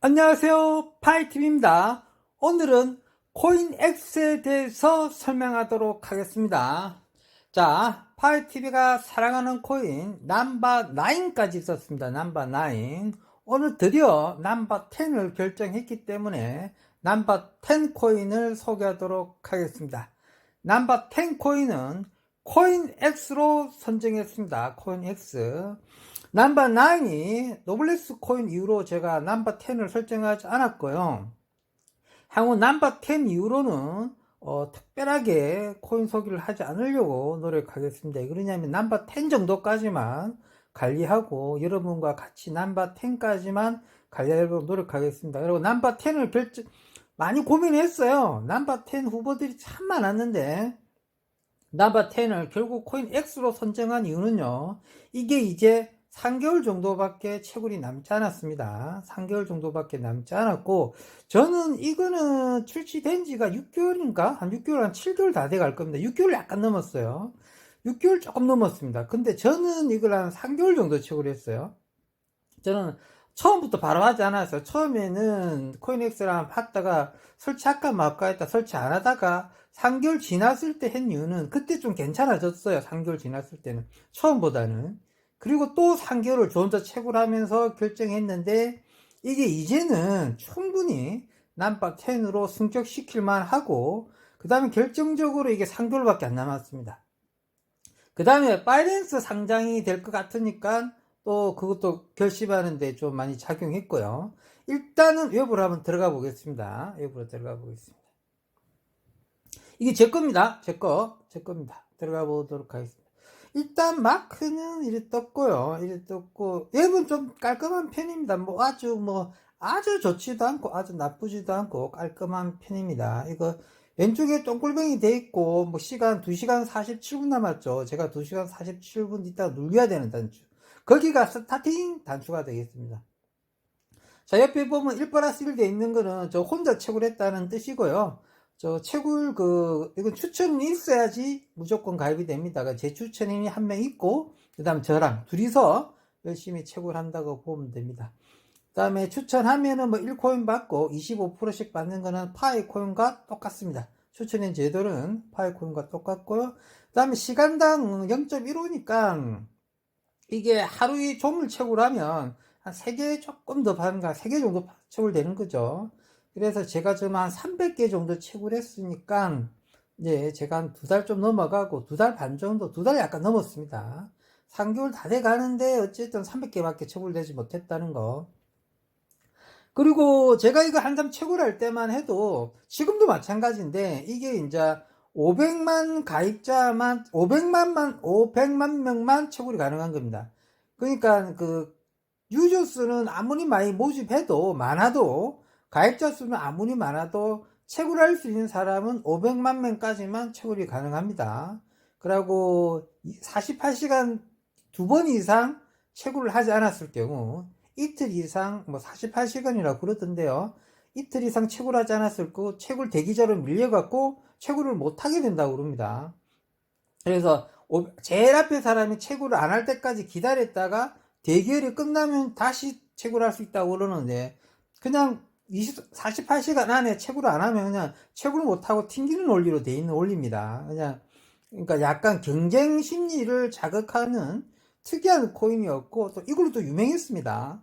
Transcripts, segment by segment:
안녕하세요. 파이팀입니다. 오늘은 코인X에 대해서 설명하도록 하겠습니다. 자, 파이TV가 사랑하는 코인 남바 9까지 있었습니다. 남바 9. 오늘 드디어 남바 10을 결정했기 때문에 남바 10 코인을 소개하도록 하겠습니다. 남바 10 코인은 코인X로 선정했습니다. 코인X. 남바 9이 노블레스 코인 이후로 제가 남바 10을 설정하지 않았고요. 향후 남바 10 이후로는 어, 특별하게 코인 소개를 하지 않으려고 노력하겠습니다. 왜 그러냐면 남바 10 정도까지만 관리하고 여러분과 같이 남바 10까지만 관리하려고 노력하겠습니다. 그리고 남바 10을 결정 많이 고민했어요. 남바 10 후보들이 참 많았는데 남바 10을 결국 코인 X로 선정한 이유는요. 이게 이제 3개월 정도밖에 채굴이 남지 않았습니다. 3개월 정도밖에 남지 않았고, 저는 이거는 출시된 지가 6개월인가? 한 6개월, 한 7개월 다 돼 갈 겁니다. 6개월 약간 넘었어요. 6개월 조금 넘었습니다. 근데 저는 이걸 한 3개월 정도 채굴 했어요. 저는 처음부터 바로 하지 않았어요. 처음에는 코인엑스랑 봤다가 설치할까 말까 했다 설치 안 하다가 3개월 지났을 때 한 이유는 그때 좀 괜찮아졌어요. 3개월 지났을 때는. 처음보다는. 그리고 또 3개월을 좀더 채굴 하면서 결정했는데 이게 이제는 충분히 남바 10으로 승격시킬만 하고 그 다음에 결정적으로 이게 3개월밖에 안 남았습니다. 그 다음에 파이낸스 상장이 될 것 같으니까 또 그것도 결심하는데 좀 많이 작용했고요. 일단은 웹으로 한번 들어가 보겠습니다. 웹으로 들어가 보겠습니다. 이게 제 겁니다. 제 거. 제 겁니다. 들어가 보도록 하겠습니다. 일단 마크는 이래 떴고요. 이래 떴고 웹은 좀 깔끔한 편입니다. 뭐 아주 뭐 아주 좋지도 않고 아주 나쁘지도 않고 깔끔한 편입니다. 이거 왼쪽에 똥꿀뱅이 돼 있고 뭐 시간 2시간 47분 남았죠. 제가 2시간 47분 있다가 눌려야 되는 단추. 거기가 스타팅 단추가 되겠습니다. 자 옆에 보면 1 플러스 1 돼 있는 거는 저 혼자 채굴 했다는 뜻이고요. 저 채굴 그 이건 추천이 있어야지 무조건 가입이 됩니다. 그제 추천인이 한 명 있고 그 다음 저랑 둘이서 열심히 채굴한다고 보면 됩니다. 그 다음에 추천하면은 뭐 1코인 받고 25%씩 받는 거는 파이 코인과 똑같습니다. 추천인 제도는 파이 코인과 똑같고요. 그 다음에 시간당 0.15니까 이게 하루에 종을 채굴하면 한 3개 조금 더 받는가 3개 정도 채굴되는 거죠. 그래서 제가 지금 한 300개 정도 채굴했으니까 이제 제가 한 두 달 좀 넘어가고 두 달 반 정도 두 달 약간 넘었습니다. 3개월 다 돼 가는데 어쨌든 300개밖에 채굴되지 못했다는 거. 그리고 제가 이거 한참 채굴할 때만 해도 지금도 마찬가지인데 이게 이제 500만 가입자만 500만만 500만 명만 채굴이 가능한 겁니다. 그러니까 그 유저 수는 아무리 많이 모집해도 많아도 가입자 수는 아무리 많아도 채굴할 수 있는 사람은 500만 명까지만 채굴이 가능합니다. 그리고 48시간 두 번 이상 채굴을 하지 않았을 경우 이틀 이상 뭐 48시간이라고 그러던데요. 이틀 이상 채굴 하지 않았을 거 채굴 대기자로 밀려갖고 채굴을 못하게 된다고 그럽니다. 그래서 오- 제일 앞에 사람이 채굴을 안 할 때까지 기다렸다가 대결이 끝나면 다시 채굴할 수 있다고 그러는데 그냥 20, 48시간 안에 채굴을 안 하면 그냥 채굴을 못하고 튕기는 원리로 돼 있는 원리입니다. 그냥 그러니까 약간 경쟁 심리를 자극하는 특이한 코인이었고 또 이걸로 또 유명했습니다.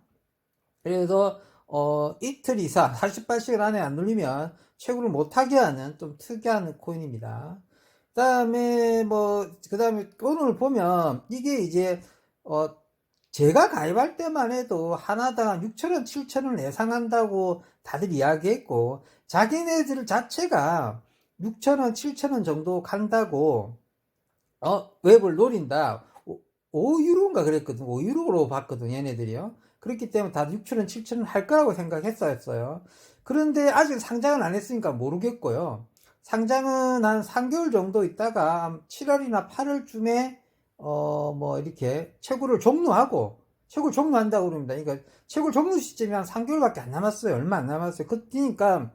그래서 어, 이틀 이상 48시간 안에 안 눌리면 채굴을 못하게 하는 좀 특이한 코인입니다. 그 다음에 뭐 그 다음에 오늘 보면 이게 이제 어 제가 가입할 때만 해도 하나당 한 6천원, 7천원 예상한다고 다들 이야기했고 자기네들 자체가 6천원, 7천원 정도 간다고 어 웹을 노린다. 5유로인가 그랬거든. 5유로로 봤거든, 얘네들이요. 그렇기 때문에 다들 6천원, 7천원 할 거라고 생각했었어요. 그런데 아직 상장은 안 했으니까 모르겠고요. 상장은 한 3개월 정도 있다가 7월이나 8월쯤에 어 뭐 이렇게 채굴을 종료하고 채굴 종료한다고 그럽니다. 그러니까 채굴 종료 시점이 한 3개월밖에 안 남았어요. 얼마 안 남았어요. 그니까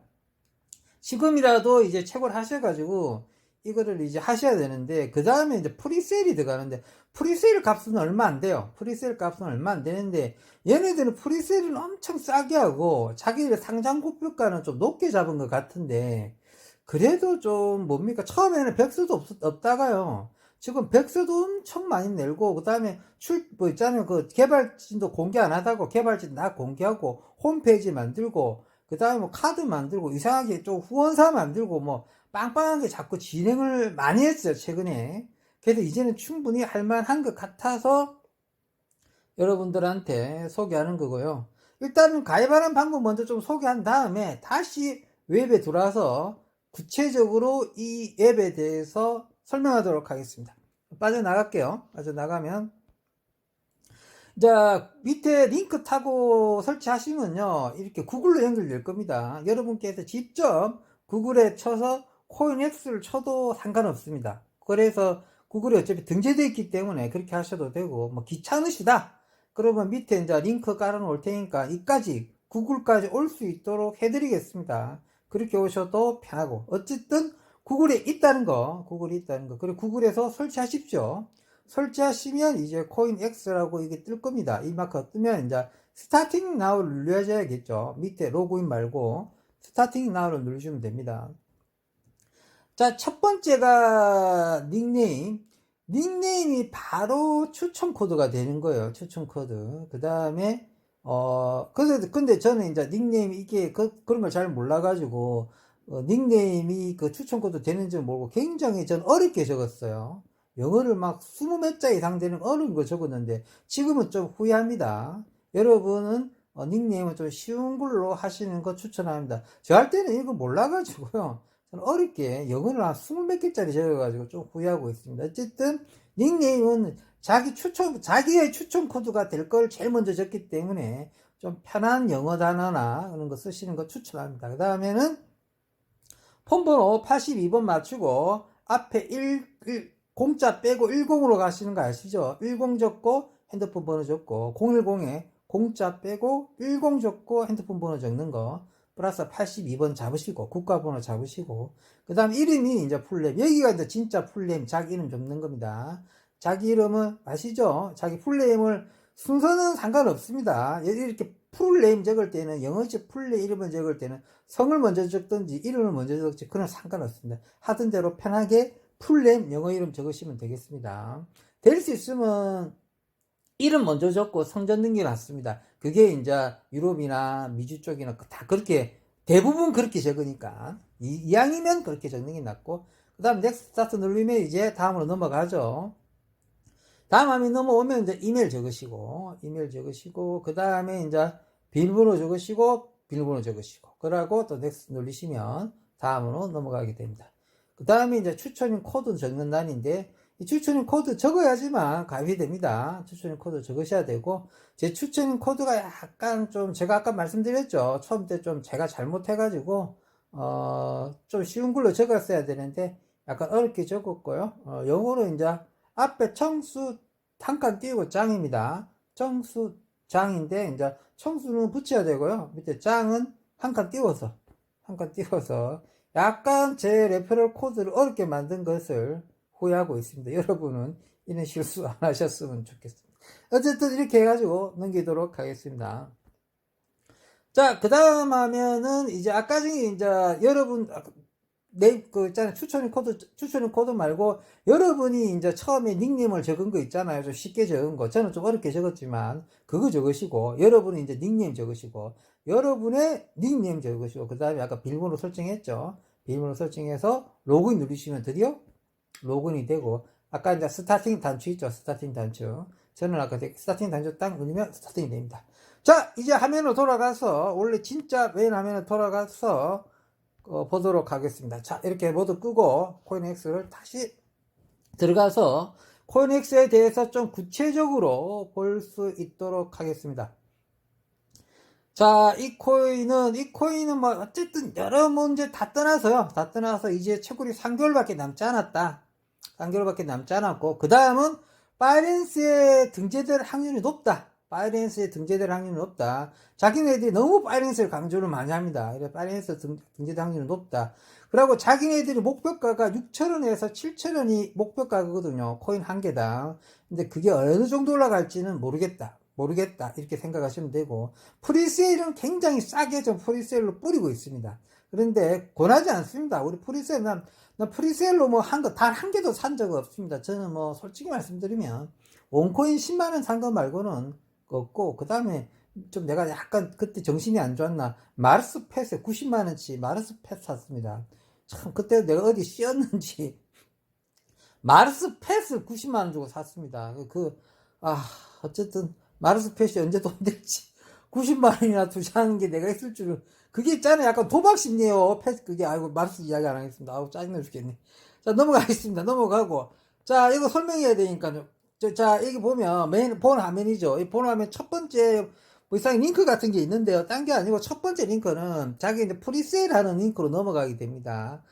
지금이라도 이제 채굴 하셔가지고 이거를 이제 하셔야 되는데 그 다음에 이제 프리세일이 들어가는데 프리세일 값은 얼마 안 돼요. 프리세일 값은 얼마 안 되는데 얘네들은 프리세일은 엄청 싸게 하고 자기들 상장 고표가는 좀 높게 잡은 것 같은데 그래도 좀 뭡니까 처음에는 백수도 없, 없다가요. 지금 백수도 엄청 많이 내고 그 다음에 출 뭐 있잖아요 그 개발진도 공개 안 하다고 개발진 다 공개하고 홈페이지 만들고 그 다음에 뭐 카드 만들고 이상하게 좀 후원사 만들고 뭐 빵빵하게 자꾸 진행을 많이 했어요 최근에. 그래서 이제는 충분히 할 만한 것 같아서 여러분들한테 소개하는 거고요. 일단은 가입하는 방법 먼저 좀 소개한 다음에 다시 웹에 들어와서 구체적으로 이 앱에 대해서 설명하도록 하겠습니다. 빠져나갈게요. 빠져나가면. 자, 밑에 링크 타고 설치하시면요, 이렇게 구글로 연결될 겁니다. 여러분께서 직접 구글에 쳐서 코인엑스를 쳐도 상관없습니다. 그래서 구글에 어차피 등재되어 있기 때문에 그렇게 하셔도 되고, 뭐 귀찮으시다? 그러면 밑에 이제 링크 깔아 놓을 테니까 이까지, 구글까지 올 수 있도록 해드리겠습니다. 그렇게 오셔도 편하고, 어쨌든 구글에 있다는 거, 구글에 있다는 거, 그리고 구글에서 설치하십시오. 설치하시면 이제 코인 X라고 이게 뜰 겁니다. 이 마크 뜨면 이제 스타팅 나우를 눌러줘야겠죠. 밑에 로그인 말고 스타팅 나우를 누르시면 됩니다. 자, 첫 번째가 닉네임. 닉네임이 바로 추천 코드가 되는 거예요. 추천 코드. 그 다음에, 어, 그래서, 근데 저는 이제 닉네임 이게 그, 그런 걸 잘 몰라가지고, 어, 닉네임이 그 추천 코드 되는지 모르고 굉장히 전 어렵게 적었어요. 영어를 막 스무 몇 자 이상 되는 어려운 거 적었는데 지금은 좀 후회합니다. 여러분은 어, 닉네임은 좀 쉬운 걸로 하시는 거 추천합니다. 저 할 때는 이거 몰라가지고요. 저는 어렵게 영어를 한 스물 몇 개짜리 적어가지고 좀 후회하고 있습니다. 어쨌든 닉네임은 자기 추천, 자기의 추천 코드가 될 걸 제일 먼저 적기 때문에 좀 편한 영어 단어나 그런 거 쓰시는 거 추천합니다. 그 다음에는 폰번호 82번 맞추고 앞에 1, 1 공짜 빼고 10으로 가시는 거 아시죠? 10 적고 핸드폰 번호 적고 010에 공짜 빼고 10 적고 핸드폰 번호 적는 거 플러스 82번 잡으시고 국가번호 잡으시고 그 다음 이름이 이제 풀네임 여기가 이제 진짜 풀네임 자기 이름 적는 겁니다 자기 이름은 아시죠? 자기 풀네임을 순서는 상관없습니다 이렇게 풀네임 적을 때는 영어식 풀네임 이름을 적을 때는 성을 먼저 적든지 이름을 먼저 적지 그건 상관없습니다 하던 대로 편하게 풀네임 영어 이름 적으시면 되겠습니다. 될 수 있으면 이름 먼저 적고 성 적는 게 낫습니다. 그게 이제 유럽이나 미주 쪽이나 다 그렇게 대부분 그렇게 적으니까 이, 이왕이면 그렇게 적는 게 낫고 그 다음 넥스트 스타트 누르면 이제 다음으로 넘어가죠. 다음 화면 넘어오면 이제 이메일 적으시고 이메일 적으시고 그 다음에 이제 비밀번호 적으시고 비밀번호 적으시고 그러고 또 넥스트 누르시면 다음으로 넘어가게 됩니다. 그 다음에 이제 추천인 코드 적는 단인데 이 추천인 코드 적어야지만 가입이 됩니다. 추천인 코드 적으셔야 되고 제 추천인 코드가 약간 좀 제가 아까 말씀드렸죠. 처음 때 좀 제가 잘못해가지고 어 좀 쉬운 걸로 적었어야 되는데 약간 어렵게 적었고요. 어, 영어로 이제 앞에 청수 한칸 띄우고 짱입니다. 청수 장인데 이제 청수는 붙여야 되고요. 밑에 짱은 한 칸 띄워서 한 칸 띄워서 약간 제 레퍼럴 코드를 어렵게 만든 것을 후회하고 있습니다. 여러분은 이런 실수 안 하셨으면 좋겠습니다. 어쨌든 이렇게 해가지고 넘기도록 하겠습니다. 자, 그 다음 하면은 이제 아까 중에 이제 여러분 내, 그, 있잖아요. 추천인 코드, 추천인 코드 말고, 여러분이 이제 처음에 닉네임을 적은 거 있잖아요. 좀 쉽게 적은 거. 저는 좀 어렵게 적었지만, 그거 적으시고, 여러분이 이제 닉네임 적으시고, 여러분의 닉네임 적으시고, 그 다음에 아까 비밀번호 설정했죠. 비밀번호 설정해서 로그인 누르시면 드디어 로그인이 되고, 아까 이제 스타팅 단추 있죠. 스타팅 단추. 저는 아까 스타팅 단추 딱 누르면 스타팅이 됩니다. 자, 이제 화면으로 돌아가서, 원래 진짜 메인 화면으로 돌아가서, 어, 보도록 하겠습니다. 자, 이렇게 모두 끄고 코인엑스를 다시 들어가서 코인엑스에 대해서 좀 구체적으로 볼 수 있도록 하겠습니다. 자, 이 코인은, 이 코인은 뭐, 어쨌든 여러 문제 다 떠나서요. 다 떠나서 이제 채굴이 3개월밖에 남지 않았다. 3개월밖에 남지 않았고, 그 다음은 바이낸스에 등재될 확률이 높다. 바이낸스에 등재될 확률은 높다. 자기네들이 너무 바이낸스를 강조를 많이 합니다. 이래 바이낸스 등, 등재될 확률은 높다. 그리고 자기네들이 목표가가 6천원에서 7천원이 목표가거든요. 코인 한 개당. 근데 그게 어느 정도 올라갈지는 모르겠다. 모르겠다. 이렇게 생각하시면 되고, 프리세일은 굉장히 싸게 좀 프리세일로 뿌리고 있습니다. 그런데 권하지 않습니다. 우리 프리세일, 난, 난 프리세일로 뭐 한 거, 단 한 개도 산 적 없습니다. 저는 뭐 솔직히 말씀드리면, 원코인 10만원 산 거 말고는 없고, 그 다음에 좀 내가 약간 그때 정신이 안 좋았나, 마르스 펫에 90만원치 마르스 펫 샀습니다. 참, 그때 내가 어디 씌었는지, 마르스 펫을 90만원 주고 샀습니다. 그, 아, 어쨌든, 마르스 펫이 언제 돈 될지, 90만 원이나 투자하는 게 내가 있을 줄은, 그게 있잖아요. 약간 도박 심리에요. 펫, 그게, 아이고, 마르스 이야기 안 하겠습니다. 아우, 짜증나 죽겠네. 자, 넘어가겠습니다. 넘어가고. 자, 이거 설명해야 되니까요. 저, 자, 여기 보면, 메인, 본 화면이죠. 이 본 화면 첫 번째, 뭐 이상의 링크 같은 게 있는데요. 딴 게 아니고 첫 번째 링크는 자기 이제 프리세일 하는 링크로 넘어가게 됩니다.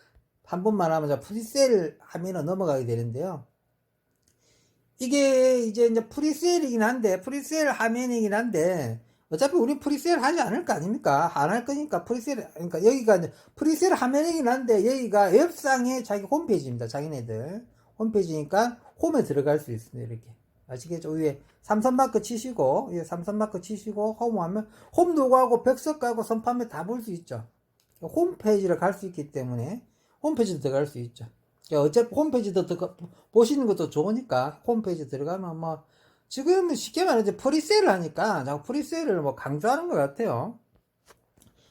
한 번만 하면 자, 프리세일 하면은 넘어가게 되는데요. 이게 이제 이제 프리세일이긴 한데, 프리세일 화면이긴 한데, 어차피 우리 프리세일 하지 않을 거 아닙니까? 안 할 거니까 프리세일, 그러니까 여기가 프리세일 화면이긴 한데, 여기가 웹상의 자기 홈페이지입니다. 자기네들. 홈페이지니까 홈에 들어갈 수 있습니다. 이렇게. 아시겠죠? 위에 삼선마크 치시고, 위에 삼선마크 치시고, 홈 하면, 홈 로고하고 백석하고 선판매 다 볼 수 있죠. 홈페이지를 갈 수 있기 때문에, 홈페이지 들어갈 수 있죠. 그러니까 어차피 홈페이지도 들어가, 보시는 것도 좋으니까, 홈페이지 들어가면 뭐, 지금 쉽게 말해서 프리세일을 하니까, 자꾸 프리세일을 뭐 강조하는 것 같아요.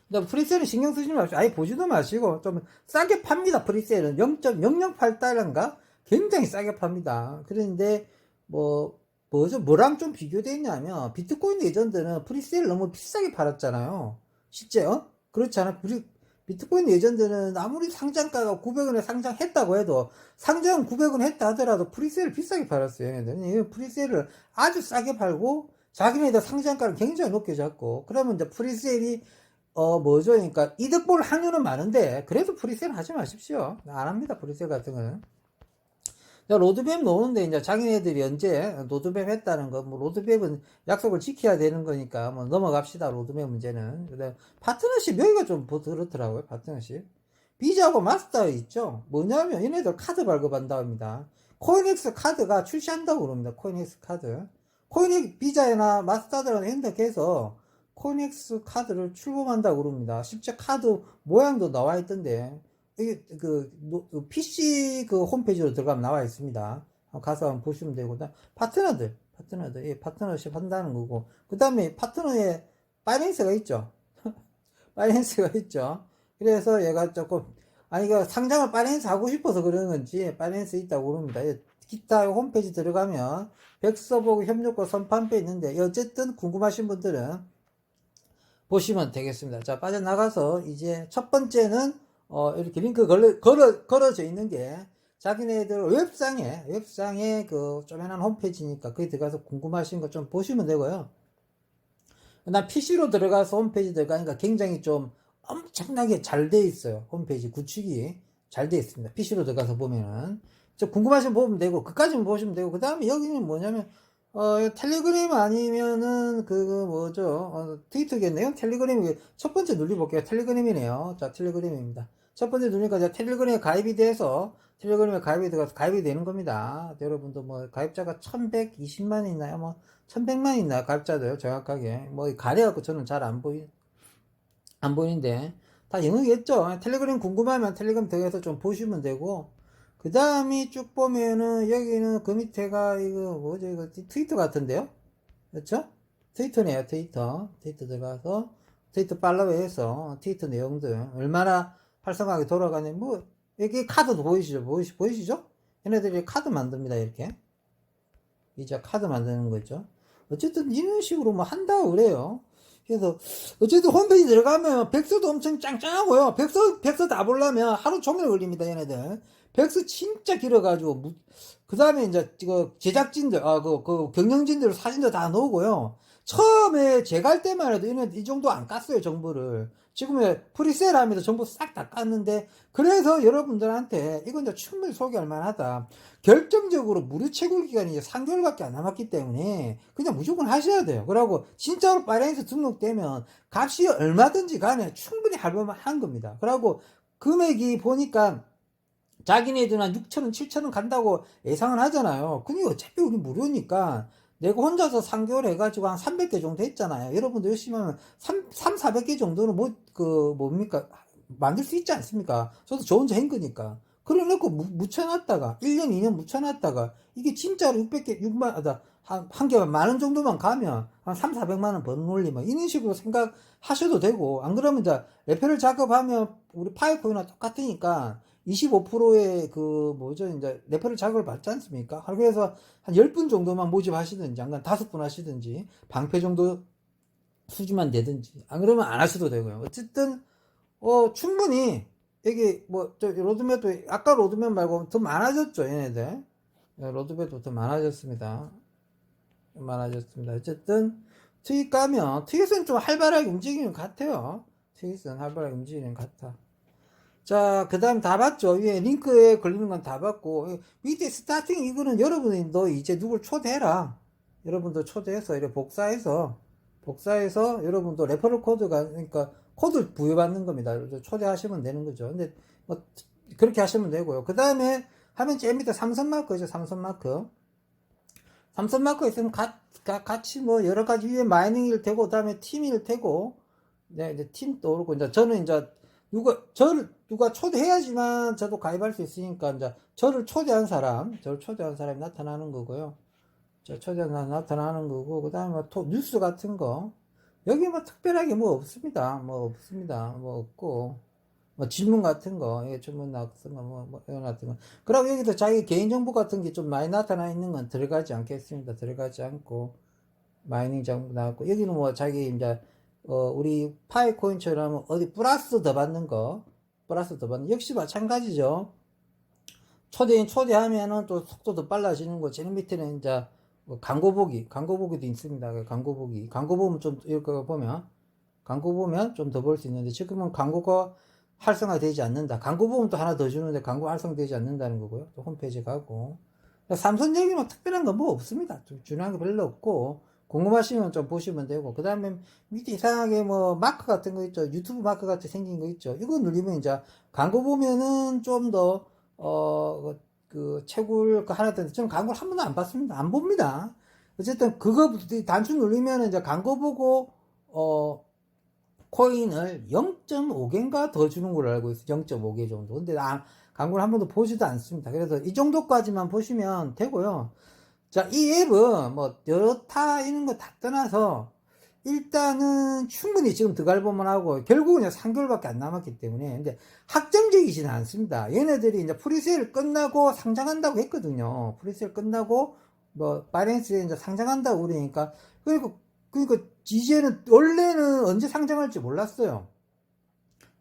근데 프리세일은 신경 쓰지 마시고, 아예 보지도 마시고, 좀 싸게 팝니다, 프리세일은. 0.008달러인가? 굉장히 싸게 팝니다. 그런데, 뭐, 뭐죠? 뭐랑 좀 비교되냐면, 비트코인 예전들은 프리세일 너무 비싸게 팔았잖아요. 실제, 어? 그렇지 않아? 비트코인 예전들은 아무리 상장가가 900원에 상장했다고 해도, 상장 900원 했다 하더라도 프리세일 비싸게 팔았어요. 얘네들은. 이 프리세일을 아주 싸게 팔고, 자기네들 상장가를 굉장히 높게 잡고, 그러면 이제 프리세일이, 어, 뭐죠? 그러니까 이득 볼 확률은 많은데, 그래도 프리세일 하지 마십시오. 안 합니다, 프리세일 같은 거는. 자, 로드맵 놓는데 이제 자기네들이 언제 로드맵 했다는 거, 뭐 로드맵은 약속을 지켜야 되는 거니까 뭐 넘어갑시다 로드맵 문제는. 근데 파트너십 여기가 좀뭐 그렇더라고요 파트너십. 비자하고 마스터 있죠. 뭐냐면 얘네들 카드 발급한다고 합니다. 코인엑스 카드가 출시한다고 그럽니다. 코인엑스 카드. 코인엑 비자나 마스터들은 핸드해서 코인엑스 카드를 출범한다고 그럽니다. 실제 카드 모양도 나와 있던데. 이게 그, 노- 그 PC 그 홈페이지로 들어가면 나와 있습니다. 가서 한번 보시면 되고, 파트너들, 파트너들, 예, 파트너십 한다는 거고, 그 다음에 파트너에 파이낸스가 있죠. 파이낸스가 있죠. 그래서 얘가 조금, 아니, 그 상장을 파이낸스 하고 싶어서 그러는 건지, 파이낸스 있다고 그럽니다. 예, 기타 홈페이지 들어가면, 백서보고 협력과 선판배 있는데, 예, 어쨌든 궁금하신 분들은 보시면 되겠습니다. 자, 빠져나가서 이제 첫 번째는 어, 이렇게 링크 걸어, 걸어, 걸어져 있는 게 자기네들 웹상에, 웹상에 그 쪼매난 홈페이지니까 거기 들어가서 궁금하신 거 좀 보시면 되고요. 나 PC로 들어가서 홈페이지 들어가니까 굉장히 좀 엄청나게 잘 돼 있어요. 홈페이지 구축이 잘 돼 있습니다. PC로 들어가서 보면은. 저 궁금하시면 보면 되고, 그까지만 보시면 되고, 그 다음에 여기는 뭐냐면, 어, 텔레그램 아니면은, 그, 뭐죠, 어, 트위터겠네요? 텔레그램이, 첫 번째 눌러볼게요. 텔레그램이네요. 자, 텔레그램입니다. 첫 번째 누르니까 이제 텔레그램에 가입이 돼서, 텔레그램에 가입이 들어가서 가입이 되는 겁니다. 여러분도 뭐, 가입자가 1120만 있나요? 뭐, 1100만 있나요? 가입자들, 정확하게. 뭐, 가려갖고 저는 잘 안 보이, 안 보이는데, 다 영어겠죠? 텔레그램 궁금하면 텔레그램 들어가서 좀 보시면 되고, 그 다음이 쭉 보면은 여기는 그 밑에가 이거 뭐죠? 이거 트위터 같은데요? 그렇죠? 트위터네요 트위터. 트위터 들어가서 트위터 팔로우해서 트위터 내용들 얼마나 활성화하게 돌아가는 뭐 여기 카드도 보이시죠? 보이시, 보이시죠? 얘네들이 카드 만듭니다 이렇게. 이제 카드 만드는 거죠. 어쨌든 이런 식으로 뭐 한다고 그래요. 그래서 어쨌든 홈페이지 들어가면 백서도 엄청 짱짱하고요. 백서 백서 다 보려면 하루 종일 걸립니다 얘네들 백스 진짜 길어가지고 그 다음에 이제 그 제작진들 아그 그 경영진들 사진도 다 넣고요 처음에 제가 할 때만 해도 얘네 이 정도 안 깠어요 정보를 지금 프리세일 하면서 전부 싹다 깠는데 그래서 여러분들한테 이건 이제 충분히 소개할 만하다. 결정적으로 무료 채굴 기간이 이제 3개월밖에 안 남았기 때문에 그냥 무조건 하셔야 돼요. 그러고 진짜로 파이낸스 등록되면 값이 얼마든지 간에 충분히 할만한 한 겁니다. 그러고 금액이 보니까 자기네들은 한 6천원, 7천원 간다고 예상을 하잖아요. 근데 어차피 우리 무료니까 내가 혼자서 3개월 해가지고 한 300개 정도 했잖아요. 여러분들 열심히 하면 3, 3 400개 정도는 뭐, 그, 뭡니까? 만들 수 있지 않습니까? 저도 저 혼자 한 거니까. 그래 놓고 무- 묻혀놨다가, 1년, 2년 묻혀놨다가, 이게 진짜로 600개, 6만, 아, 한, 한 개만 만 원 정도만 가면, 한 3, 400만원 버는 올리면, 이런 식으로 생각하셔도 되고, 안 그러면 이제, 레페를 작업하면, 우리 파이코이나 똑같으니까, 25%의 그, 뭐죠, 이제, 레페를 작업을 받지 않습니까? 그래서, 한 10분 정도만 모집하시든지, 안 그러면 5분 하시든지, 방패 정도 수주만 되든지, 안 그러면 안 하셔도 되고요. 어쨌든, 어, 충분히, 이게, 뭐, 저, 로드맵도, 아까 로드맵 말고 더 많아졌죠, 얘네들. 예, 로드맵도 더 많아졌습니다. 많아졌습니다. 어쨌든, 트윗 가면, 트윗은 좀 활발하게 움직이는 것 같아요. 트윗은 활발하게 움직이는 것 같아. 자, 그 다음 다 봤죠? 위에 링크에 걸리는 건 다 봤고, 이 밑에 스타팅 이거는 여러분이 너 이제 누굴 초대해라. 여러분도 초대해서, 이렇게 복사해서, 복사해서 여러분도 레퍼럴 코드가, 그러니까 코드 부여받는 겁니다. 초대하시면 되는 거죠. 근데 뭐, 그렇게 하시면 되고요. 그 다음에 화면 제일 밑에 삼선 마크죠, 삼선 마크. 삼선 마크 있으면 가, 가, 같이 뭐 여러 가지 위에 마이닝일 테고, 그 다음에 팀일 테고, 네, 이제 팀 떠오르고, 이제 저는 이제 누가, 저를, 누가 초대해야지만 저도 가입할 수 있으니까, 이제 저를 초대한 사람, 저를 초대한 사람이 나타나는 거고요. 저 초대한 사람 나타나는 거고, 그 다음에 뭐 토, 뉴스 같은 거. 여기 뭐 특별하게 뭐 없습니다. 뭐 없습니다. 뭐 없고. 뭐 질문 같은 거, 예, 질문 같은 거, 뭐, 뭐, 같은 거. 그럼 여기도 자기 개인정보 같은 게 좀 많이 나타나 있는 건 들어가지 않겠습니다. 들어가지 않고, 마이닝 정보 나왔고, 여기는 뭐 자기 이제, 어, 우리 파이코인처럼 어디 플러스 더 받는 거, 플러스 더 받는, 역시 마찬가지죠. 초대인 초대하면은 또 속도도 빨라지는 거, 제일 밑에는 이제, 뭐 광고 보기, 광고 보기도 있습니다. 그 광고 보기. 광고 보면 좀, 이렇게 보면, 광고 보면 좀 더 볼 수 있는데, 지금은 광고가 활성화되지 않는다. 광고 보면 또 하나 더 주는데, 광고 활성되지 않는다는 거고요. 또 홈페이지 가고. 삼성 얘기만 특별한 건 뭐 없습니다. 좀 중요한 게 별로 없고, 궁금하시면 좀 보시면 되고, 그 다음에 밑에 이상하게 뭐, 마크 같은 거 있죠. 유튜브 마크 같이 생긴 거 있죠. 이거 누르면 이제, 광고 보면은 좀 더, 어, 그, 그 채굴 그 하나 때문에 저는 광고를 한 번도 안 봤습니다. 안 봅니다. 어쨌든 그거 단순 누르면 이제 광고 보고 어 코인을 0.5개인가 더 주는 걸로 알고 있어요. 0.5개 정도. 근데 나 광고를 한 번도 보지도 않습니다. 그래서 이 정도까지만 보시면 되고요. 자, 이 앱은 뭐 여타 있는 거다 떠나서 일단은 충분히 지금 들어갈 보만 하고 결국은 이제 3개월밖에 안 남았기 때문에 근데 확정적이지는 않습니다. 얘네들이 이제 프리세일 끝나고 상장한다고 했거든요. 프리세일 끝나고 뭐 바이낸스에 이제 상장한다고 그러니까 그러니까 그러니까 이제는 원래는 언제 상장할지 몰랐어요.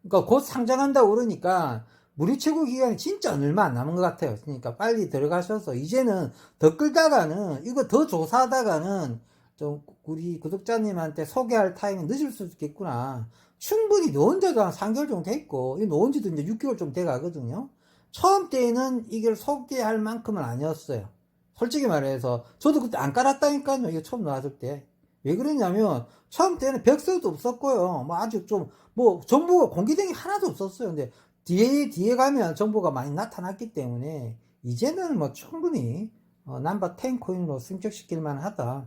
그러니까 곧 상장한다고 그러니까 무료 최고 기간이 진짜 얼마 안 남은 것 같아요. 그러니까 빨리 들어가셔서 이제는 더 끌다가는 이거 더 조사하다가는 좀 우리 구독자님한테 소개할 타임이 늦을 수도 있겠구나. 충분히 놓은 지도 한 3개월 정도 됐고, 이 놓은 지도 이제 6개월 좀 돼 가거든요. 처음 때는 이걸 소개할 만큼은 아니었어요. 솔직히 말해서, 저도 그때 안 깔았다니까요. 이거 처음 나왔을 때. 왜 그랬냐면, 처음 때는 백서도 없었고요. 뭐 아주 좀, 뭐, 정보가 공개된 게 하나도 없었어요. 근데 뒤에, 뒤에 가면 정보가 많이 나타났기 때문에, 이제는 뭐 충분히, 어, 넘버 10 코인으로 승격시킬 만 하다.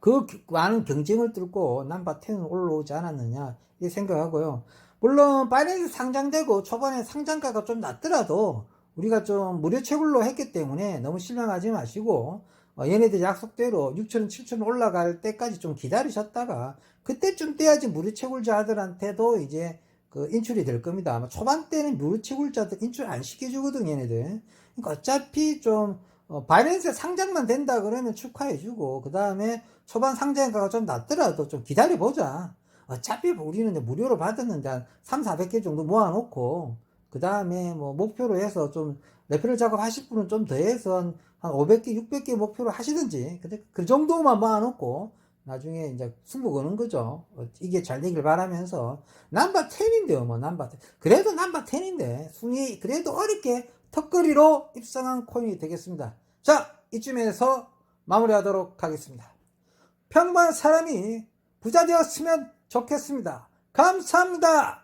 그 기- 많은 경쟁을 뚫고 넘버 10은 올라오지 않았느냐 이 생각하고요. 물론 바이낸스 상장되고 초반에 상장가가 좀 낮더라도 우리가 좀 무료 채굴로 했기 때문에 너무 실망하지 마시고 어, 얘네들 약속대로 6천, 7천 올라갈 때까지 좀 기다리셨다가 그때쯤 돼야지 무료 채굴자들한테도 이제 그 인출이 될 겁니다. 아마 초반 때는 무료 채굴자들 인출 안 시켜주거든 얘네들. 그러니까 어차피 좀 어, 바이낸스 상장만 된다 그러면 축하해주고 그 다음에 초반 상장가가 좀 낮더라도 좀 기다려보자. 어차피 우리는 무료로 받았는데 한 3, 400개 정도 모아놓고 그 다음에 뭐 목표로 해서 좀 레페럴 작업 하실 분은 좀 더 해서 한, 한 500개, 600개 목표로 하시든지 그 정도만 모아놓고 나중에 이제 승부 거는 거죠. 어, 이게 잘 되길 바라면서 남바 10인데요, 뭐 남바 10. 그래도 남바 10인데 순위 그래도 어렵게 턱걸이로 입성한 코인이 되겠습니다. 자, 이쯤에서 마무리하도록 하겠습니다. 평범한 사람이 부자 되었으면 좋겠습니다. 감사합니다.